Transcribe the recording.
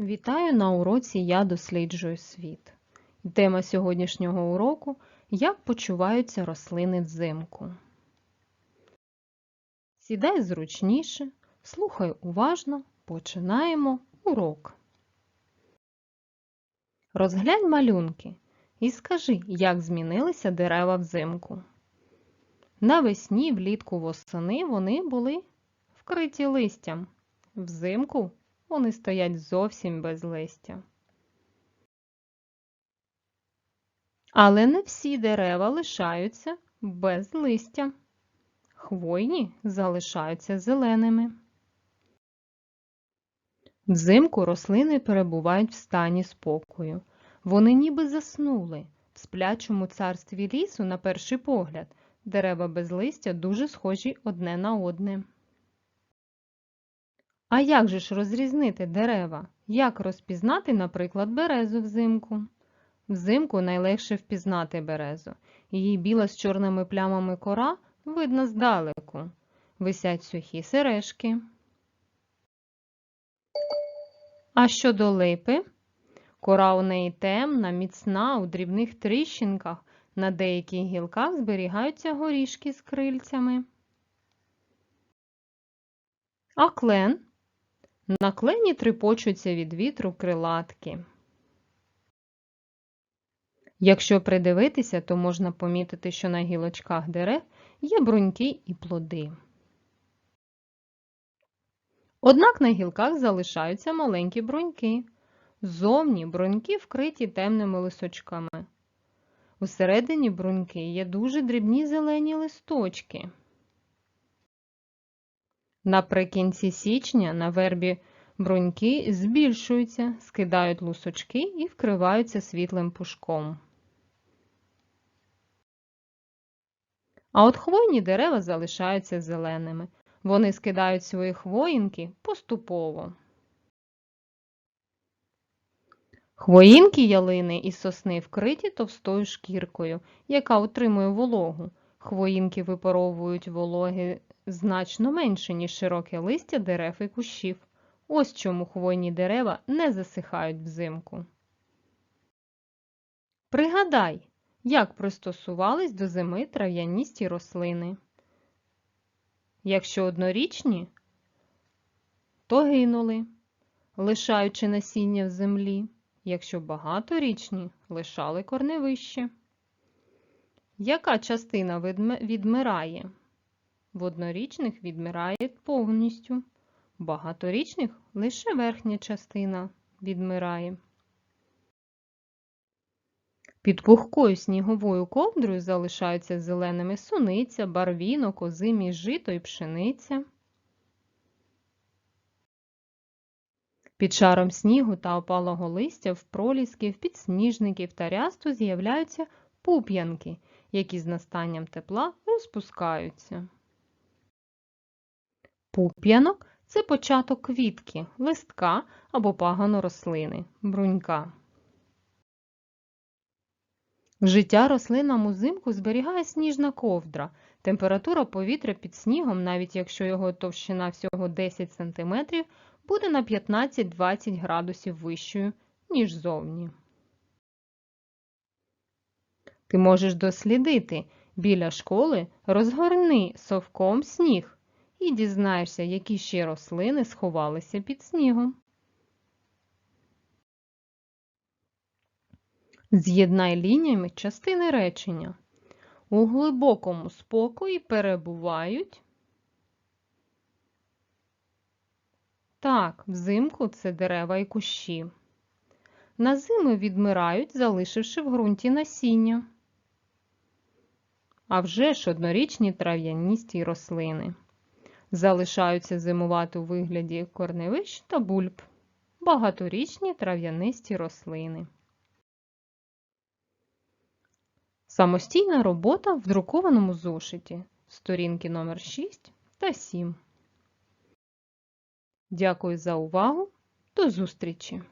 Вітаю на уроці Я досліджую світ. Тема сьогоднішнього уроку Як почуваються рослини взимку. Сідай зручніше, слухай уважно, починаємо урок. Розглянь малюнки і скажи, як змінилися дерева взимку. Навесні, влітку восени вони були вкриті листям. Взимку вони стоять зовсім без листя. Але не всі дерева лишаються без листя. Хвойні залишаються зеленими. Взимку рослини перебувають в стані спокою. Вони ніби заснули. В сплячому царстві лісу, на перший погляд, дерева без листя дуже схожі одне на одне. А як же ж розрізнити дерева? Як розпізнати, наприклад, березу взимку? Взимку найлегше впізнати березу. Її біла з чорними плямами кора видно здалеку. Висять сухі сережки. А щодо липи, кора у неї темна, міцна, у дрібних тріщинках, на деяких гілках зберігаються горішки з крильцями. А клен на клені трипочуться від вітру крилатки. Якщо придивитися, то можна помітити, що на гілочках дерев є бруньки і плоди. Однак на гілках залишаються маленькі бруньки. Ззовні бруньки вкриті темними лисочками. Усередині бруньки є дуже дрібні зелені листочки. Наприкінці січня на вербі бруньки збільшуються, скидають лусочки і вкриваються світлим пушком. А от хвойні дерева залишаються зеленими. Вони скидають свої хвоїнки поступово. Хвоїнки ялини і сосни вкриті товстою шкіркою, яка утримує вологу. Хвоїнки випаровують вологи значно менше, ніж широке листя дерев і кущів. Ось чому хвойні дерева не засихають взимку. Пригадай, як пристосувались до зими трав'яністі рослини. Якщо однорічні, то гинули, лишаючи насіння в землі. Якщо багаторічні, лишали корневище. Яка частина відмирає? В однорічних відмирає повністю, в багаторічних лише верхня частина відмирає. Під пухкою сніговою ковдрою залишаються зеленими суниця, барвінок, озимі жито і пшениця. Під шаром снігу та опалого листя в пролісків, підсніжників та рясту з'являються пуп'янки, які з настанням тепла розпускаються. Пуп'янок це початок квітки, листка або пагану рослини, брунька. Життя рослинам узимку зберігає сніжна ковдра. Температура повітря під снігом, навіть якщо його товщина всього 10 см, буде на 15-20 градусів вищою, ніж зовні. Ти можеш дослідити біля школи розгорни совком сніг і дізнаєшся, які ще рослини сховалися під снігом. З'єднай лініями частини речення. У глибокому спокої перебувають. Так, взимку це дерева і кущі. На зиму відмирають, залишивши в ґрунті насіння. А вже ж однорічні трав'яністі рослини. Залишаються зимувати у вигляді корневищ та бульб. Багаторічні трав'янисті рослини. Самостійна робота в друкованому зошиті. Сторінки номер 6 та 7. Дякую за увагу. До зустрічі!